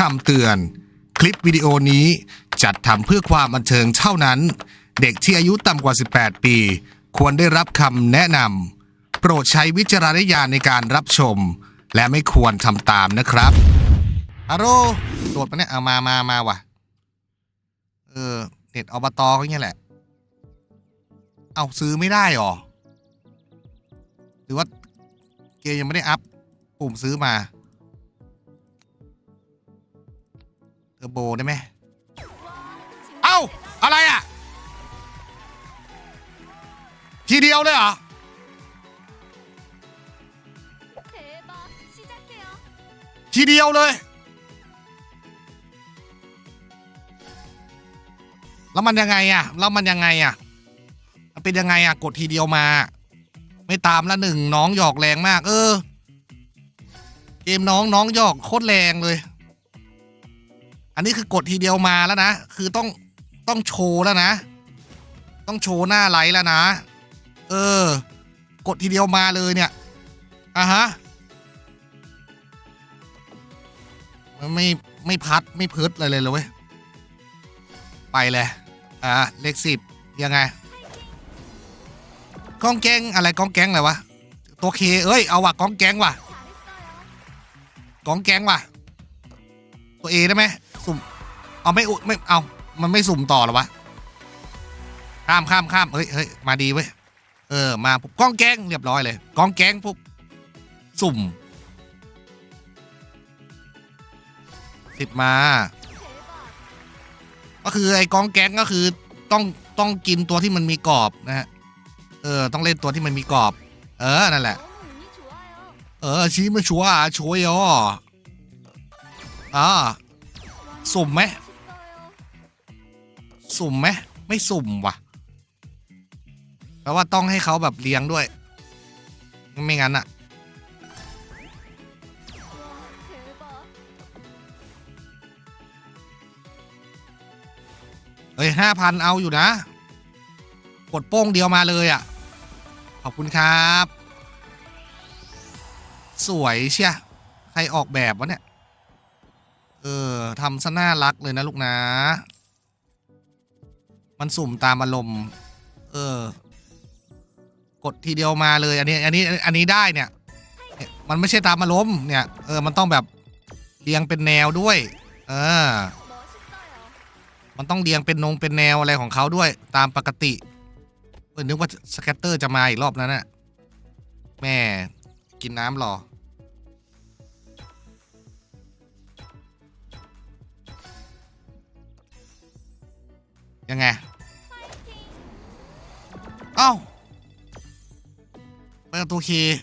คำเตือน คลิปวิดีโอนี้จัดทำเพื่อความบันเทิงเท่านั้น เด็กที่อายุต่ำกว่า 18 ปี ควรได้รับคำแนะนำโปรดใช้วิจารณญาณในการรับชม และไม่ควรทำตามนะครับฮัลโหลโดดมาเนี่ยเอามามามาว่ะ เออ เน็ตอบตก็เงี้ยแหละ เอาซื้อไม่ได้หรอ หรือว่าเกมยังไม่ได้อัพ ปุ่มซื้อมา เทอร์โบได้ไหมเอ้า อะไรอะ ทีเดียวเลยเหรอ ทีเดียวเลย แล้วมันยังไงอะ แล้วมันยังไงอะเป็นยังไงอะ กดทีเดียวมา ไม่ตามละหนึ่งน้องหยอกแรงมาก เออ เกมน้องน้องหยอกโคตรแรงเลย อันนี้คือกดทีเดียวมาแล้วนะ คือต้องต้องโชว์แล้วนะ ต้องโชว์หน้าไลท์แล้วนะ เออ กดทีเดียวมาเลยเนี่ยอะฮะไม่ไม่พัดไม่พืดะไรเลยเลยเว้ยไปเลยอ่าเลขสิบยังไงก้องแกงอะไรก้องแกงอะไรวะตัวเคเอ้ยเอาว่ะก้องแกงว่ะก้องแกงว่ะตัวเอได้ไหม สุ่มเอาไม่อุดไม่เอา มันไม่สุ่มต่อหรอวะข้ามข้ามข้ามเฮ้ยเฮ้ยมาดีเว้ยเออมาปุ๊บกล้องแกงเรียบร้อยเลยกล้องแกงปุ๊บสุ่มสิบมา ก็คือไอ้กล้องแกงก็คือต้องต้องกินตัวที่มันมีกรอบนะฮะเออ ต้องเล่นตัวที่มันมีกรอบ เออนั่นแหละ เออชี้มาชัวช่วยอ๋อ สุ่มไหมสุ่มไหมไม่สุ่มว่ะแปลว่าต้องให้เขาแบบเลี้ยงด้วย ไม่งั้นอะเฮ้ยห้าพันเอาอยู่นะ กดโป้งเดียวมาเลยอะ ขอบคุณครับ สวยเชียใครออกแบบวะเนี่ย เออทำซะน่ารักเลยนะลูกนะ มันสุ่มตามอารมณ์ เออ กดทีเดียวมาเลย อันนี้ อันนี้ อันนี้ได้เนี่ย มันไม่ใช่ตามอารมณ์เนี่ย เออ มันต้องแบบเรียงเป็นแนวด้วย เออ มันต้องเรียงเป็นนงเป็นแนวอะไรของเขาด้วย ตามปกติ เออนึกว่าสแกตเตอร์จะมาอีกรอบนั้นน่ะ แม่ กินน้ำรอ ยังไง เอ้าเปิดตัวคีย์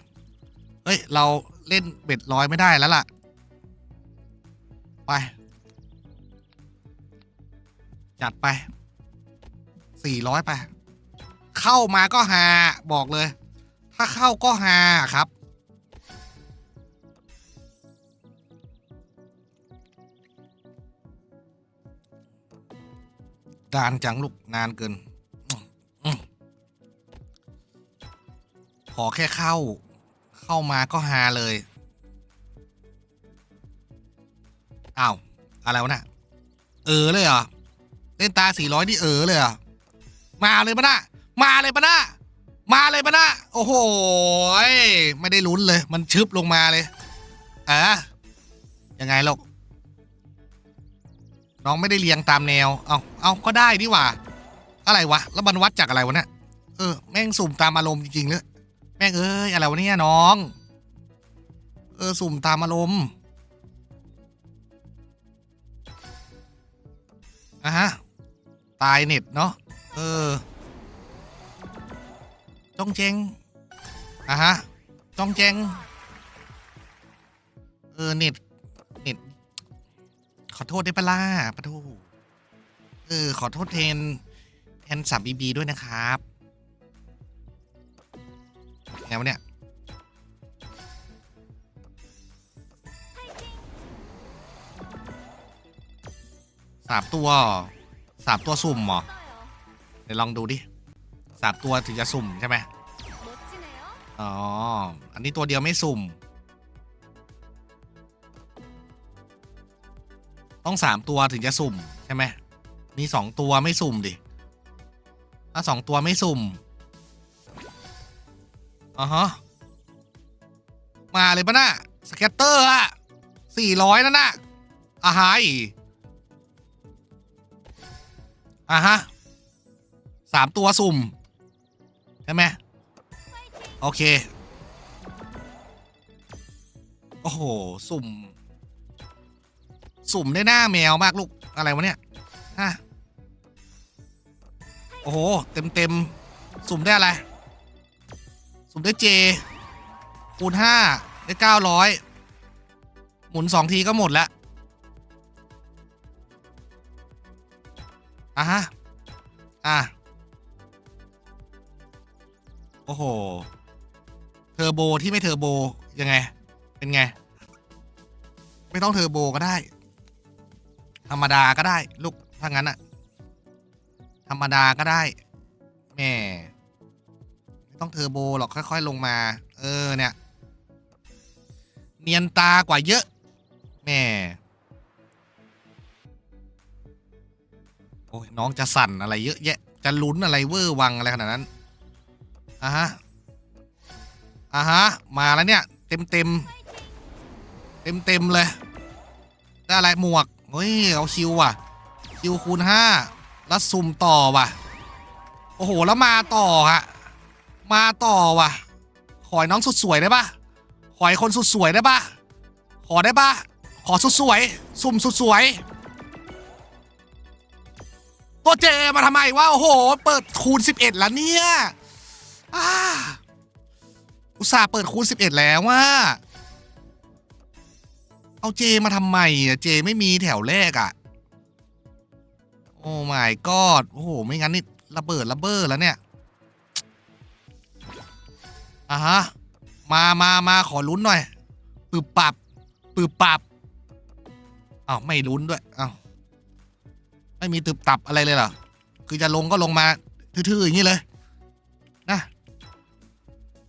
เฮ้ย เราเล่นเบ็ดร้อยไม่ได้แล้วล่ะ ไป จัดไปสี่ร้อยไป เข้ามาก็หาบอกเลย ถ้าเข้าก็หาครับ นานจังลูกนานเกินอืมอืมขอแค่เข้า เข้ามาก็หาเลยอ้าวอะไรวะน่ะ เออเลยเหรอ เล่นตาสี่ร้อยนี่เออเลยเหรอ มาเลยปะนะมาเลยปะนะมาเลยปะนะโอ้โหไม่ได้ลุ้นเลย มันชึบลงมาเลยอะยังไงลูก น้องไม่ได้เรียงตามแนว เอาเอาก็ได้นี่หว่า อะไรวะ แล้วมันวัดจากอะไรวะเนี่ยเออ แม่งสุ่มตามอารมณ์จริงๆเลยแม่งเอ้ยอะไรวะเนี่ยน้อง เออสุ่มตามอารมณ์อะฮะ ตายเน็ตเนาะ เออ จ้องเจงอะฮะ จ้องเจงเออ เน็ตเน็ต ขอโทษได้ปะล่ะปะทูเออ ขอโทษแทนแทนสามบีบีด้วยนะครับไงวะเนี่ยสามตัวสามตัวสุ่มหรอเดี๋ยวลองดูดิสามตัวถึงจะสุ่มใช่ไหมอ๋อ อันนี้ตัวเดียวไม่สุ่ม ต้องสามตัวถึงจะสุ่มใช่ไหมมีสองตัวไม่สุ่มดิถ้าสองตัวไม่สุ่มอ่าฮะมาเลยปะน่ะสเก็ตเตอร์อะสี่ร้อยนั่นน่ะอ่าฮะอ่าฮะสามตัวสุ่ม ใช่ไหมโอเค โอ้โห สุ่ม สุ่มได้หน้าแมวมากลูกอะไรวะเนี่ยฮะโอ้โหเต็มเต็มสุ่มได้อะไร สุ่มได้เจคูณห้าได้เก้าร้อยหมุนสองทีก็หมดแล้วอะฮะอะโอ้โห เทอร์โบที่ไม่เทอร์โบยังไง เป็นไง ไม่ต้องเทอร์โบก็ได้ ธรรมดาก็ได้ ลูกถ้างั้นอะธรรมดาก็ได้แม่ไม่ต้องเทอร์โบหรอกค่อย ๆ ลงมา เออเนี่ย เนียนตากว่าเยอะแม่โอ้ยน้องจะสั่นอะไรเยอะแยะ จะลุ้นอะไรเวอร์วังอะไรขนาดนั้นอะฮะอะฮะ มาแล้วเนี่ย เต็มเต็มเต็มเต็มเลย ได้อะไรหมวก ฮ้ย เอาคิวว่ะ คิวคูณห้าแล้วซุ่มต่อว่ะ โอ้โห แล้วมาต่อฮะมาต่อว่ะ ขอให้น้องสุดสวยได้ปะขอให้คนสุดสวยได้ปะขอได้ปะขอสุดสวยสุ่มสุดสวยตัวเจมาทำไมวะโอ้โห เปิดคูณ 11 แล้วเนี่ยอ่าอุตส่าห์เปิดคูณ 11 แล้วว่า เอาเจมาทำไมอะเจไม่มีแถวแรกอะ โอ้ my god โอ้โห ไม่งั้นนี่ระเบิดระเบ้อแล้วเนี่ยอะฮะ มามามาขอลุ้นหน่อยปืบปับปืบปับอ้าวไม่ลุ้นด้วยอ้าวไม่มีตึบตับอะไรเลยเหรอ คือจะลงก็ลงมาทื่อๆอย่างนี้เลยนะ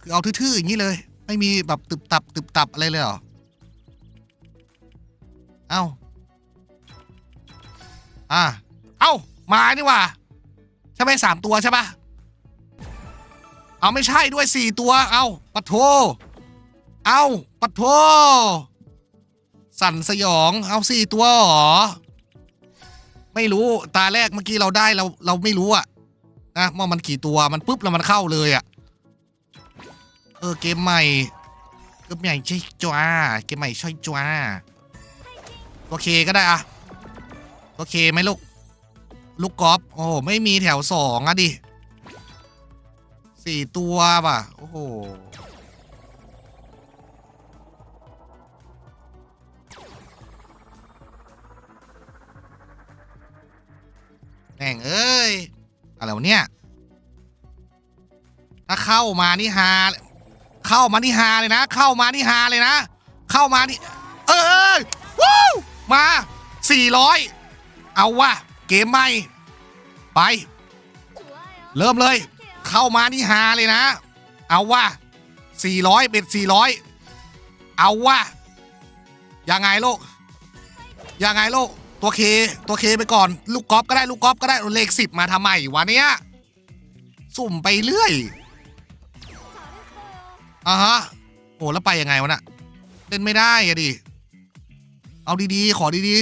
คือเอาทื่อๆอย่างนี้เลย ไม่มีแบบตึบตับตึบตับอะไรเลยเหรอ เอ้า อ่า เอ้า มานี่ว่าใช่ไหมสามตัวใช่ปะเอาไม่ใช่ด้วยสี่ตัว เอาปัดโท เอาปัดโท สั่นสยอง เอาสี่ตัวหรอ ไม่รู้ ตาแรกเมื่อกี้เราได้เราเราไม่รู้อะนะว่ามันกี่ตัวมันปุ๊บแล้วมันเข้าเลยอะเออเกมใหม่ เกมใหม่ใช่จ้าเกมใหม่ใช่จ้า ตัวเคก็ได้อะตัวเคไหมลูก ลูกกอล์ฟโอ้โห ไม่มีแถวสองอะดิสี่ตัวป่ะ โอ้โห แม่งเอ้ย อะไรวะเนี่ย ถ้าเข้ามานี่ฮาเข้ามานี่ฮาเลยนะ เข้ามานี่ฮาเลยนะ เข้ามานี่ เออเออวู้ มา 400 เอาว่าเกมใหม่ ไป เริ่มเลย เข้ามานี่ฮาเลยนะ เอาว่ะ400 เป็น 400 เอาว่ายังไงโลกยังไงโลกตัวเคตัวเคไปก่อน ลูกกอล์ฟก็ได้ลูกกอล์ฟก็ได้เลขสิบมาทำไมวะเนี้ยสุ่มไปเรื่อยอะฮะโอ้แล้วไปยังไงวะน่ะเล่นไม่ได้อะดิ เอาดีๆ ขอดี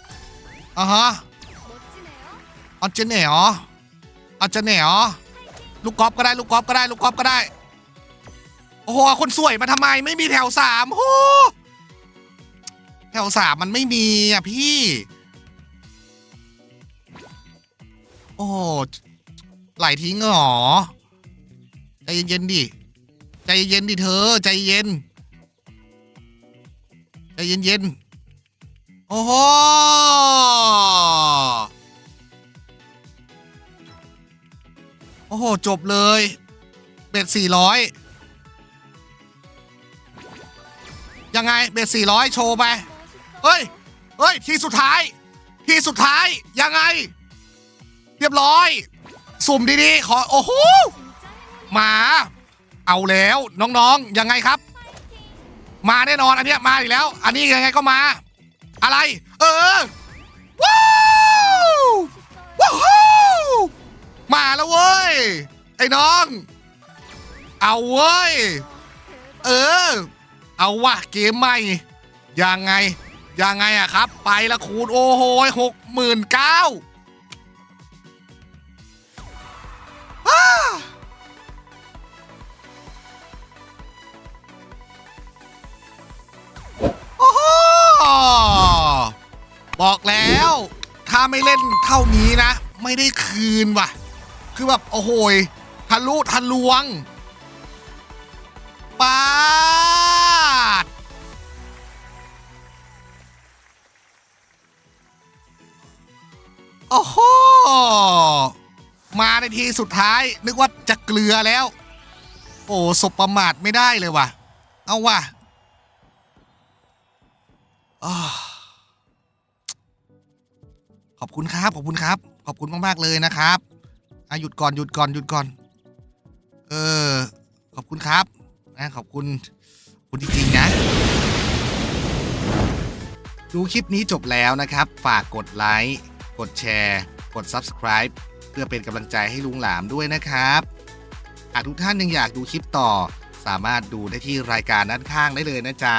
ๆอะฮะอาจจะเหน่หรออาจจะเหน่หรอลูกกอล์ฟก็ได้ลูกกอล์ฟก็ได้ลูกกอล์ฟก็ได้ โอ้โห คนสวยมาทำไมไม่มีแถวสามโอ้แถวสามมันไม่มีอะพี่ โอ้ไหลทิ้งเหรอ ใจเย็นๆดิ ใจเย็นดิเธอ ใจเย็น ใจเย็นๆ โอ้โหโอ้โห จบเลย เบ็ดสี่ร้อยยังไง เบ็ดสี่ร้อยโชว์ไป เฮ้ย เฮ้ย ทีสุดท้าย ทีสุดท้าย ยังไง เรียบร้อย สุ่มดีๆ ขอ โอ้โห มา เอาแล้ว น้องๆ ยังไงครับ มาแน่นอน อันเนี้ยมาอีกแล้ว อันนี้ยังไงก็มา อะไร เออว้าวว้าวมาแล้วเว้ย ไอ้น้อง เอาเว้ย เออ เอาวะเกมใหม่ยังไง ยังไงอะครับ ไปละคูณโอ้โหหกหมื่นเก้า บอกแล้ว ถ้าไม่เล่นเท่านี้นะ ไม่ได้คืนว่ะ คือแบบโอ้โหยทะลุทะลวงปาดโอ้โห มาในทีสุดท้าย นึกว่าจะเกลือแล้ว โอ้สบประมาทไม่ได้เลยว่ะ เอาว่ะอ้า ขอบคุณครับขอบคุณครับ ขอบคุณมากๆเลยนะครับอะหยุดก่อนหยุดก่อนหยุดก่อน เออ ขอบคุณครับนะขอบคุณคุณจริงๆนะดูคลิปนี้จบแล้วนะครับ ฝากกดไลค์กดแชร์ กด Subscribe เพื่อเป็นกำลังใจให้ลุงหลามด้วยนะครับหากทุกท่านยังอยากดูคลิปต่อ สามารถดูได้ที่รายการด้านข้างได้เลยนะจ๊ะ